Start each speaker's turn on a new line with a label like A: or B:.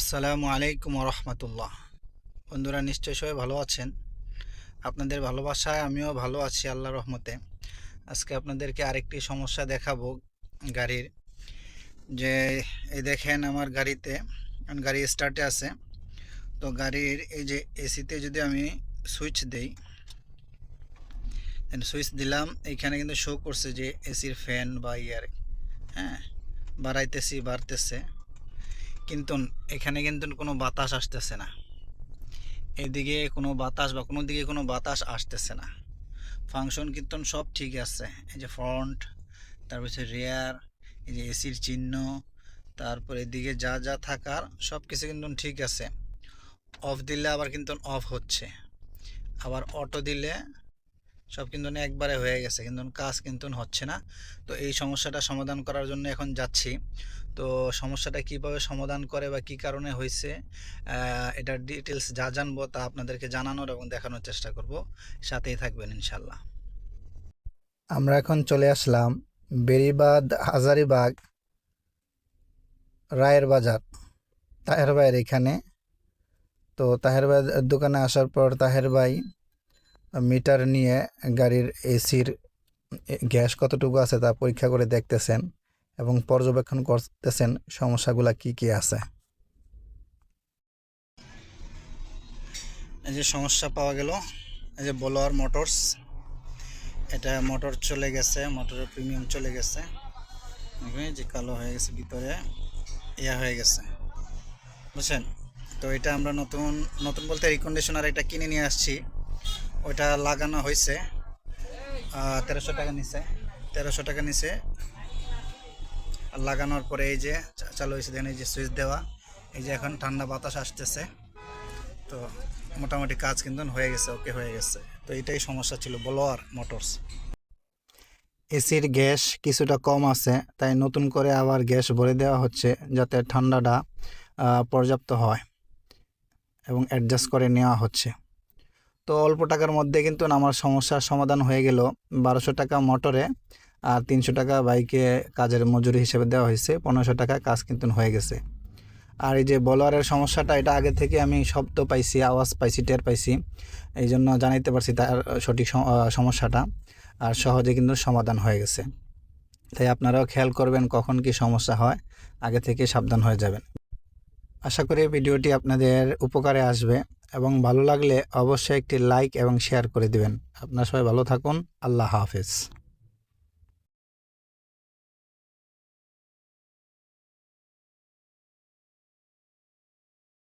A: আসসালামু আলাইকুম রহমতুল্লাহ বন্ধুরা নিশ্চয় সবাই ভালো আছেন? আপনাদের ভালোবাসায় আমিও ভালো আছি আল্লাহ রহমতে। আজকে আপনাদেরকে আরেকটি সমস্যা দেখাবো গাড়ির। যে, এই দেখেন আমার গাড়িতে গাড়ি স্টার্টে আছে। তো গাড়ির এই যে এসিতে যদি আমি সুইচ দেই সুইচ দিলাম এইখানে কিন্তু শো করছে যে এসির ফ্যান বা ইয়ার হ্যাঁ বাড়াইতেছি, বাড়তেছে। কিন্তু এখানে কিন্তু কোনো বাতাস আসতেছে না। এদিকে কোনো বাতাস বা কোনো দিকে কোনো বাতাস আসতেছে না। ফাংশন কীর্তন সব ঠিক আছে। এই যে ফ্রন্ট তারপর হচ্ছে রেয়ার এই যে এসির চিহ্ন, তারপর এদিকে যা যা থাকার সব কিছু কিন্তু ঠিক আছে। অফ দিলে আবার কিন্তু অফ হচ্ছে। আবার অটো দিলে সব কিন্তু একবারে হয়ে গেছে, কিন্তু কাজ কিন্তু হচ্ছে না। তো এই সমস্যাটা সমাধান করার জন্য এখন যাচ্ছি। তো সমস্যাটা কীভাবে সমাধান করে বা কি কারণে হয়েছে এটার ডিটেলস যা জানব তা আপনাদেরকে জানানোর এবং দেখানোর চেষ্টা করব। সাথেই থাকবেন ইনশাল্লাহ আমরা এখন চলে আসলাম বেরিবাদ হাজারিবাগ রায়ের বাজার। তাহের ভাইয়ের এখানে। তো তাহের ভাইয়ের দোকানে আসার পর তাহের ভাই মিটার নিয়ে গাড়ির এসির গ্যাস কতটুকু আছে তা পরীক্ষা করে দেখতেছেন এবং পর্যবেক্ষণ করতেছেন সমস্যাগুলা কি কি আছে। এই যে সমস্যা পাওয়া গেল, এই যে বলোয়ার মোটরস, এটা মোটর চলে গেছে, মোটরের প্রিমিয়াম চলে গেছে। যে কালো হয়ে গেছে ভিতরে, ইয়া হয়ে গেছে। বুঝছেন? তো এটা আমরা নতুন নতুন বলতে রিকন্ডিশনার এটা কিনে নিয়ে আসছি। ওইটা লাগানো হয়েছে। তেরোশো টাকা নিছে তেরোশো টাকা আর লাগানোর পরে এই যে চালু হয়েছে, দেখেন এই যে সুইচ দেওয়া। এই যে এখন ঠান্ডা বাতাস আসতেছে। তো মোটামুটি কাজ কিন্তু হয়ে গেছে, ওকে হয়ে গেছে। তো এটাই সমস্যা ছিল, ব্লোয়ার মোটরস। এসির গ্যাস কিছুটা কম আছে, তাই নতুন করে আবার গ্যাস ভরে দেওয়া হচ্ছে, যাতে ঠান্ডাটা পর্যাপ্ত হয় এবং অ্যাডজাস্ট করে নেওয়া হচ্ছে। তো অল্প টাকার মধ্যে কিন্তু আমার সমস্যার সমাধান হয়ে গেল। বারোশো টাকা মোটরে আর তিনশো টাকা বাইকে কাজের মজুরি হিসেবে দেওয়া হয়েছে। পনেরোশো টাকা কাজ কিন্তু হয়ে গেছে। আর এই যে বলোয়ারের সমস্যাটা, এটা আগে থেকে আমি শব্দ পাইছি, আওয়াজ পাইছি, টের পাইছি। এই জন্য জানাইতে পারছি তার সঠিক সমস্যাটা আর সহজে কিন্তু সমাধান হয়ে গেছে। তাই আপনারাও খেয়াল করবেন কখন কি সমস্যা হয়। আগে থেকে সাবধান হয়ে যাবেন। আশা করি ভিডিওটি আপনাদের উপকারে আসবে। এবং ভালো লাগলে অবশ্যই একটি লাইক এবং শেয়ার করে দিবেন। আপনার সবাই ভালো থাকুন। আল্লাহ হাফেজ।